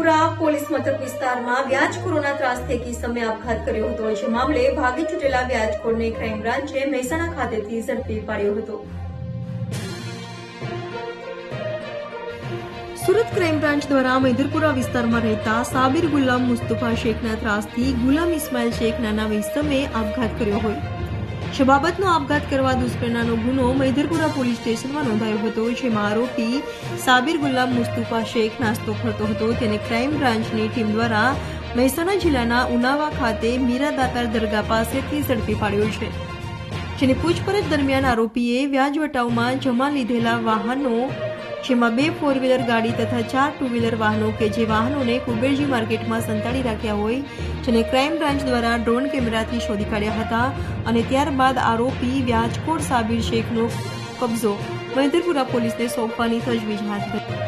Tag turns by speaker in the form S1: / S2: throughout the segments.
S1: Maidarpura police મથક વિસ્તારમાં વ્યાજખોરોના ત્રાસથી એક ઇસમે આપઘાત કર્યો હતો. જે મામલે ભાગી છૂટેલા વ્યાજખોરને ક્રાઇમ બ્રાન્ચે મહેસાણા ખાતેથી ઝડપી પાડ્યો હતો. સુરત ક્રાઇમ બ્રાન્ચ દ્વારા મૈદરપુરા વિસ્તારમાં રહેતા સાબિર ગુલામ મુસ્તફા શેખના ત્રાસથી ગુલામ ઇસ્માઇલ શેખ નાના ઇસમે આપઘાત કર્યો હોય. જે બાબતનો આપઘાત કરવા દુષ્પ્રેરણાનો ગુનો મૈધરપુરા પોલીસ સ્ટેશનમાં નોંધાયો હતો, જેમાં આરોપી સાબિર ગુલામ મુસ્તુફા શેખ નાસ્તો કરતો હતો. તેને ક્રાઇમ બ્રાન્ચની ટીમ દ્વારા મહેસાણા જિલ્લાના ઉનાવા ખાતે મીરા દાતાર દરગાહ પાસેથી ઝડપી પાડ્યો છે. જેની પૂછપરછ દરમિયાન આરોપીએ વ્યાજ વટાવમાં જમા લીધેલા વાહનો જેમાં બે ફોર વ્હીલર ગાડી તથા ચાર ટુ વ્હીલર વાહનો કે જે વાહનોને કુબેરજી માર્કેટમાં સંતાડી રાખ્યા હોય, જેને ક્રાઇમ બ્રાન્ચ દ્વારા ડ્રોન કેમેરાથી શોધી કાઢ્યા હતા અને ત્યારબાદ આરોપી વ્યાજકોટ સાબિર શેખનો કબજો. મૈદરપુરા પોલીસને સોંપવાની તજવીજ હાથ ધરી.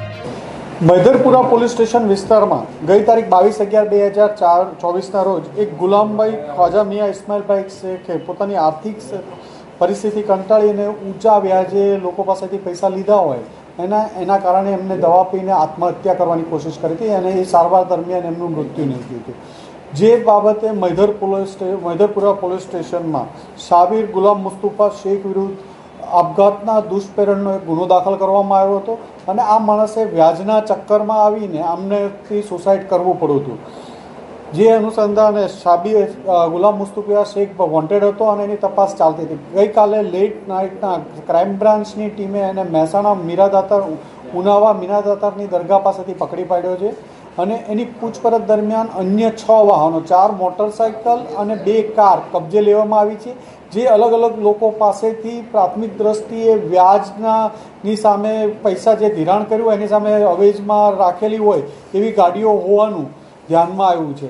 S2: મૈદરપુરા પોલીસ સ્ટેશન વિસ્તારમાં ગઈ તારીખ બાવીસ અગિયાર બે હજાર ચાર ચોવીસના રોજ એક ગુલામભાઈ ખ્વાજા મિયા ઇસ્માઇલભાઈ શેખે પોતાની આર્થિક પરિસ્થિતિ કંટાળીને ઊંચા વ્યાજે લોકો પાસેથી પૈસા લીધા હોય એના એના કારણે એમને દવા પીને આત્મહત્યા કરવાની કોશિશ કરી હતી અને એ સારવાર દરમિયાન એમનું મૃત્યુ નીકળ્યું હતું. જે બાબતે મૈધર પોલીસ મૈધરપુરા પોલીસ સ્ટેશનમાં સાબિર ગુલામ મુસ્તુફા શેખ વિરુદ્ધ આપઘાતના દુષ્પ્રેરણનો એક ગુનો દાખલ કરવામાં આવ્યો હતો અને આ માણસે વ્યાજના ચક્કરમાં આવીને આમનેથી સુસાઇડ કરવું પડ્યું હતું. જે અનુસંધાને શાબી ગુલામ મુસ્તુફિયા શેખ વોન્ટેડ હતો અને એની તપાસ ચાલતી હતી. ગઈકાલે લેટ નાઇટના ક્રાઇમ બ્રાન્ચની ટીમે એને મહેસાણા મીરાદાતાર ઉનાવા મીરાદાતારની દરગાહ પાસેથી પકડી પાડ્યો છે અને એની પૂછપરછ દરમિયાન અન્ય છ વાહનો, ચાર મોટરસાઇકલ અને બે કાર કબજે લેવામાં આવી છે. જે અલગ અલગ લોકો પાસેથી પ્રાથમિક દ્રષ્ટિએ વ્યાજના ની સામે પૈસા જે ધિરાણ કર્યું એની સામે અવેજમાં રાખેલી હોય એવી ગાડીઓ હોવાનું ધ્યાનમાં આવ્યું છે.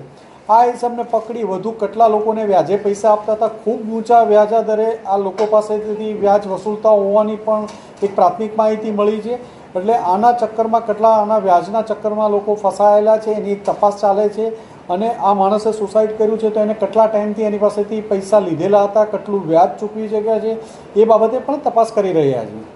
S2: આ હિસાબને પકડી વધુ કેટલા લોકોને વ્યાજે પૈસા આપતા હતા? ખૂબ ઊંચા વ્યાજા દરે આ લોકો પાસેથી વ્યાજ વસૂલતા હોવાની પણ એક પ્રાથમિક માહિતી મળી છે. એટલે આના ચક્કરમાં કેટલા, આના વ્યાજના ચક્કરમાં લોકો ફસાયેલા છે એની એક તપાસ ચાલે છે. અને આ માણસે સુસાઇડ કર્યું છે તો એને કેટલા ટાઈમથી એની પાસેથી પૈસા લીધેલા હતા? કેટલું વ્યાજ ચૂકવી શક્યા છે? એ બાબતે પણ તપાસ કરી રહ્યા છે.